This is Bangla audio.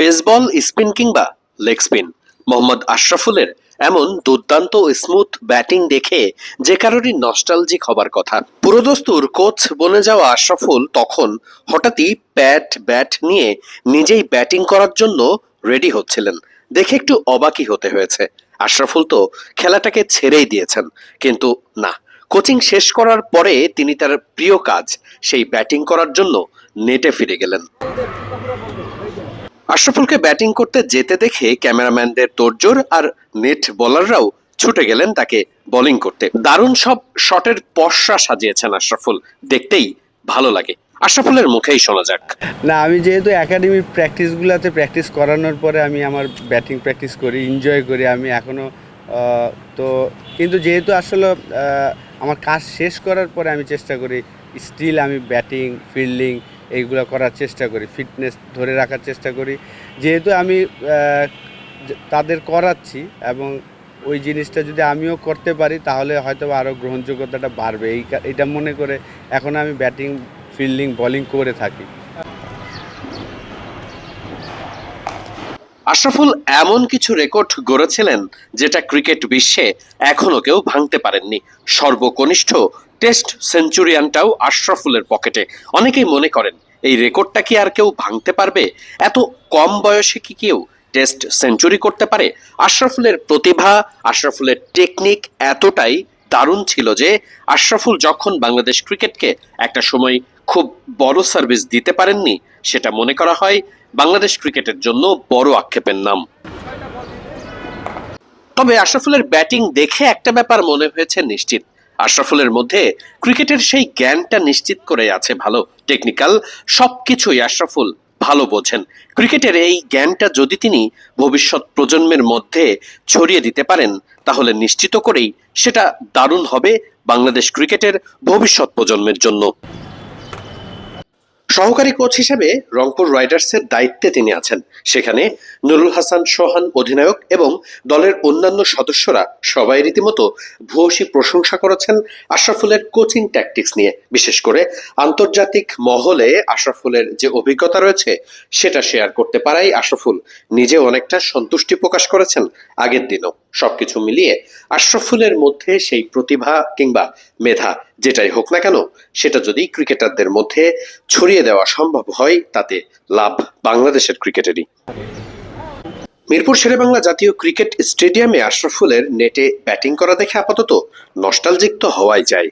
পেসবল স্পিন কিংবা লেগ স্পিন মোহাম্মদ আশরাফুলের এমন দুর্দান্ত স্মুথ ব্যাটিং দেখে যে কারোরই নস্টালজিক হবার কথা। পুরোদস্তুর কোচ বনে যাওয়া আশরাফুল তখন হঠাৎই প্যাট ব্যাট নিয়ে নিজেই ব্যাটিং করার জন্য রেডি হচ্ছিলেন। দেখে একটু অবাকই হতে হয়েছে। আশরাফুল তো খেলাটাকে ছেড়েই দিয়েছেন। কিন্তু না কোচিং শেষ করার পরে তিনি তার প্রিয় কাজ, সেই ব্যাটিং করার জন্য নেটে ফিরে গেলেন। আশরাফুলকে ব্যাটিং করতে যেতে দেখে ক্যামেরাম্যানদের তোড়জোড় আর নেট বোলাররাও ছুটে গেলেন তাকে বোলিং করতে। দারুণ সব শটের পশরা সাজিয়েছেন আশরাফুল। দেখতেই ভালো লাগে। আশরাফুলের মুখেই শোনা যাক। না, আমি যেহেতু একাডেমি প্র্যাকটিসগুলোতে প্র্যাকটিস করানোর পরে আমি আমার ব্যাটিং প্র্যাকটিস করি এনজয় করি, আমি এখনও তো কিন্তু যেহেতু আসলে আমার কাজ শেষ করার পরে আমি চেষ্টা করি স্টিল আমি ব্যাটিং ফিল্ডিং এইগুলো করার চেষ্টা করি ফিটনেস ধরে রাখার চেষ্টা করি। যেহেতু আমি তাদের করাচ্ছি এবং ওই জিনিসটা যদি আমিও করতে পারি, তাহলে হয়তো আরও গ্রহণযোগ্যতাটা বাড়বে। এই এটা মনে করে এখন আমি ব্যাটিং, ফিল্ডিং বলিং করে থাকি। আশরাফুল এমন কিছু রেকর্ড গড়েছিলেন যেটা ক্রিকেট বিশ্বে এখনও কেউ ভাঙতে পারেননি। সর্বকনিষ্ঠ টেস্ট সেঞ্চুরিয়ানটাও আশরাফুলের পকেটে। অনেকেই মনে করেন, এই রেকর্ডটা কি আর কেউ ভাঙতে পারবে? এত কম বয়সে কি কেউ টেস্ট সেঞ্চুরি করতে পারে? আশরাফুলের প্রতিভা, আশরাফুলের টেকনিক এতটাই দারুণ ছিল যে আশরাফুল যখন বাংলাদেশ ক্রিকেটকে একটা সময় খুব বড় সার্ভিস দিতে পারেননি, সেটা মনে করা হয় বাংলাদেশ ক্রিকেটের জন্য বড় আক্ষেপের নাম। তবে আশরাফুলের ব্যাটিং দেখে একটা ব্যাপার মনে হয়েছে নিশ্চিত। আশরাফুলের মধ্যে ক্রিকেটের সেই জ্ঞানটা নিশ্চিত করে আছে ভালো। টেকনিক্যাল সবকিছুই আশরাফুল ভালো বোঝেন। ক্রিকেটের এই জ্ঞানটা যদি তিনি ভবিষ্যৎ প্রজন্মের মধ্যে ছড়িয়ে দিতে পারেন, তাহলে নিশ্চিত করেই সেটা দারুণ হবে বাংলাদেশ ক্রিকেটের ভবিষ্যৎ প্রজন্মের জন্য। সহকারী কোচ হিসেবে রংপুর রাইডার্সের দায়িত্বে তিনি আছেন। সেখানে নুরুল হাসান সোহান অধিনায়ক এবং দলের অন্যান্য সদস্যরা সবাই রীতিমতো ভূয়সী প্রশংসা করেছেন আশরাফুলের কোচিং ট্যাকটিক্স নিয়ে। বিশেষ করে আন্তর্জাতিক মহলে আশরাফুলের যে অভিজ্ঞতা রয়েছে, সেটা শেয়ার করতে পারাই আশরাফুল। নিজে অনেকটা সন্তুষ্টি প্রকাশ করেছেন আগের দিনও। সবকিছু মিলিয়ে আশরাফুলের মধ্যে সেই প্রতিভা কিংবা মেধা যেটাই হোক না কেন, সেটা যদি ক্রিকেটারদের মধ্যে ছড়িয়ে দেওয়া সম্ভব হয়, তাতে লাভ বাংলাদেশের ক্রিকেটেরই। মিরপুর শেরেবাংলা জাতীয় ক্রিকেট স্টেডিয়ামে আশরাফুলের নেটে ব্যাটিং করা দেখে আপাতত নস্টালজিক তো হওয়াই যায়।